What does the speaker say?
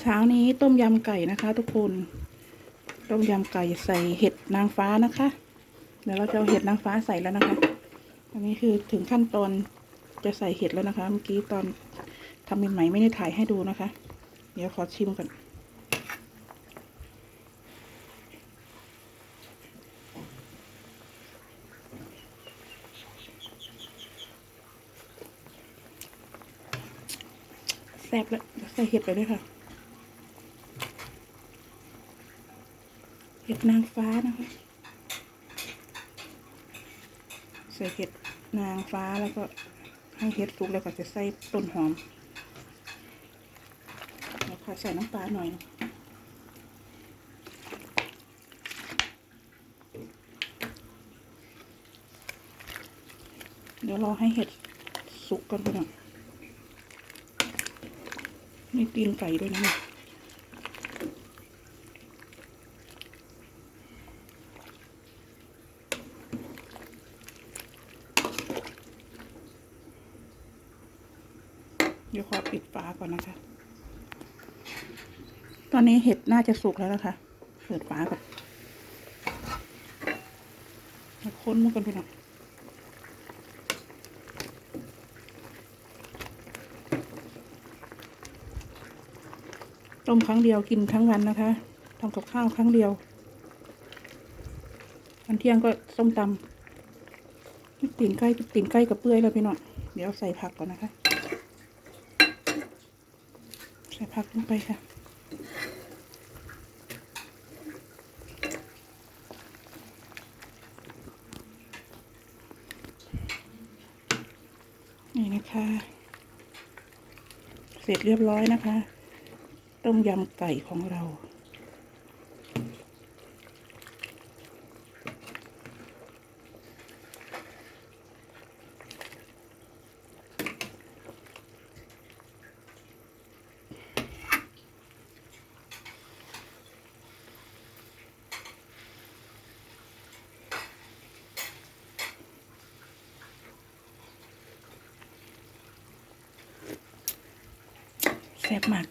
เช้านี้ต้มยำไก่นะคะ ทุกคน ต้มยำไก่ใส่เห็ดนางฟ้านะคะ เดี๋ยวเราจะเอาเห็ดนางฟ้าใส่แล้วนะคะ อันนี้คือถึงขั้นตอนจะใส่เห็ดแล้วนะคะ เมื่อกี้ตอนทำใหม่ๆไม่ได้ถ่ายให้ดูนะคะ เดี๋ยวขอชิมก่อนแซ่บแล้วเดี๋ยวใส่เห็ดไปด้วยค่ะ ห็ดนางฟ้านะคะใส่เห็ดนางฟ้าแล้วก็ให้เห็ดสุกแล้วก็จะใส่ต้นหอมแล้วก็ใส่น้ำปลาหน่อยเดี๋ยวรอให้เห็ดสุกก่อนไปหน่อยมีตีนไก่ด้วยนะ เดี๋ยวขอปิดฝาก่อนนะคะ ตอนนี้เห็ดน่าจะสุกแล้วนะคะ เปิดฝาก่อนค้นมันกันไปหน่อยต้มครั้งเดียวกินทั้งวันนะคะทำกับข้าวครั้งเดียวอันเที่ยงก็ส้มตำตีนไก่ตีนไก่กับเปื่อยแล้วพี่น้องเดี๋ยวใส่ผักก่อนนะคะ ใส่ผักลงไปค่ะนี่นะคะ เสร็จเรียบร้อยนะคะ ต้มยำไก่ของเรา แซ่บมาก